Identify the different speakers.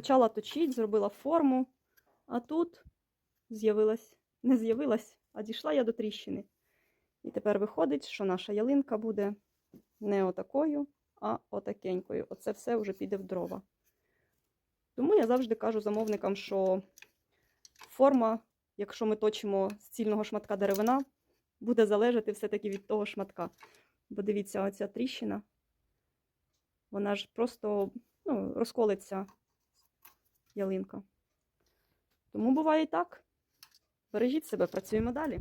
Speaker 1: почала точити, зробила форму, а тут з'явилась, не з'явилась, а дійшла я до тріщини. І тепер виходить, що наша ялинка буде не отакою, а отакенькою. Оце все вже піде в дрова. Тому я завжди кажу замовникам, що форма, якщо ми точимо з цільного шматка деревина, буде залежати все-таки від того шматка. Бо дивіться, оця тріщина, вона ж просто ну, розколиться ялинка. Тому буває і так. Бережіть себе, працюємо далі.